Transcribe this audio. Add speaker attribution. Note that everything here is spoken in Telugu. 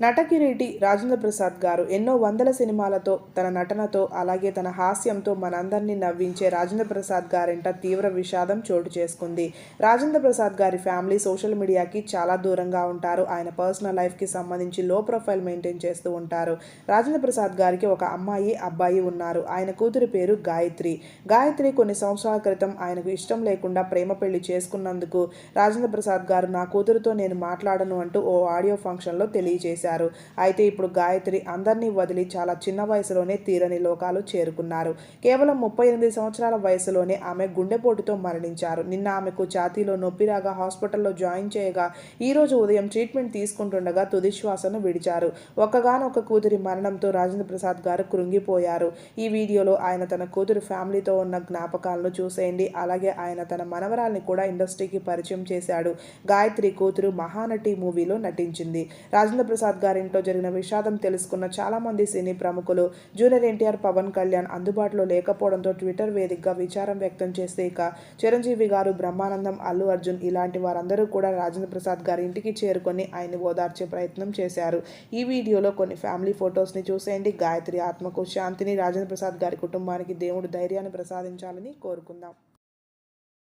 Speaker 1: నటకిరీటి రాజేంద్ర ప్రసాద్ గారు ఎన్నో వందల సినిమాలతో తన నటనతో అలాగే తన హాస్యంతో మనందరినీ నవ్వించే రాజేంద్ర ప్రసాద్ గారింట తీవ్ర విషాదం చోటు చేసుకుంది. రాజేంద్ర ప్రసాద్ గారి ఫ్యామిలీ సోషల్ మీడియాకి చాలా దూరంగా ఉంటారు. ఆయన పర్సనల్ లైఫ్కి సంబంధించి లో ప్రొఫైల్ మెయింటైన్ చేస్తూ ఉంటారు. రాజేంద్ర ప్రసాద్ గారికి ఒక అమ్మాయి అబ్బాయి ఉన్నారు. ఆయన కూతురి పేరు గాయత్రి. గాయత్రి కొన్ని సంవత్సరాల క్రితం ఆయనకు ఇష్టం లేకుండా ప్రేమ పెళ్ళి చేసుకున్నందుకు రాజేంద్ర ప్రసాద్ గారు నా కూతురుతో నేను మాట్లాడను అంటూ ఓ ఆడియో ఫంక్షన్లో తెలియజేశారు. అయితే ఇప్పుడు గాయత్రి అందరినీ వదిలి చాలా చిన్న వయసులోనే తీరని లోకాలు చేరుకున్నారు. కేవలం ముప్పై ఎనిమిది సంవత్సరాల వయసులోనే ఆమె గుండెపోటుతో మరణించారు. నిన్న ఆమెకు ఛాతీలో నొప్పి రాగా హాస్పిటల్లో జాయిన్ చేయగా ఈ రోజు ఉదయం ట్రీట్మెంట్ తీసుకుంటుండగా తుది శ్వాసను విడిచారు. ఒక్కగానొక్క కూతురి మరణంతో రాజేంద్ర ప్రసాద్ గారు కృంగిపోయారు. ఈ వీడియోలో ఆయన తన కూతురు ఫ్యామిలీతో ఉన్న జ్ఞాపకాలను చూసేయండి. అలాగే ఆయన తన మనవరాల్ని కూడా ఇండస్ట్రీకి పరిచయం చేశాడు. గాయత్రి కూతురు మహానటి మూవీలో నటించింది. రాజేంద్ర ప్రసాద్ గారింట్లో జరిగిన విషాదం తెలుసుకున్న చాలామంది సినీ ప్రముఖులు జూనియర్ ఎన్టీఆర్ పవన్ కళ్యాణ్ అందుబాటులో లేకపోవడంతో ట్విట్టర్ వేదికగా విచారం వ్యక్తం చేస్తే ఇక చిరంజీవి గారు బ్రహ్మానందం అల్లు అర్జున్ ఇలాంటి వారందరూ కూడా రాజేంద్ర ప్రసాద్ గారి ఇంటికి చేరుకొని ఆయన్ని ఓదార్చే ప్రయత్నం చేశారు. ఈ వీడియోలో కొన్ని ఫ్యామిలీ ఫొటోస్ని చూసేయండి. గాయత్రి ఆత్మకు శాంతిని రాజేంద్ర ప్రసాద్ గారి కుటుంబానికి దేవుడు ధైర్యాన్ని ప్రసాదించాలని కోరుకుందాం.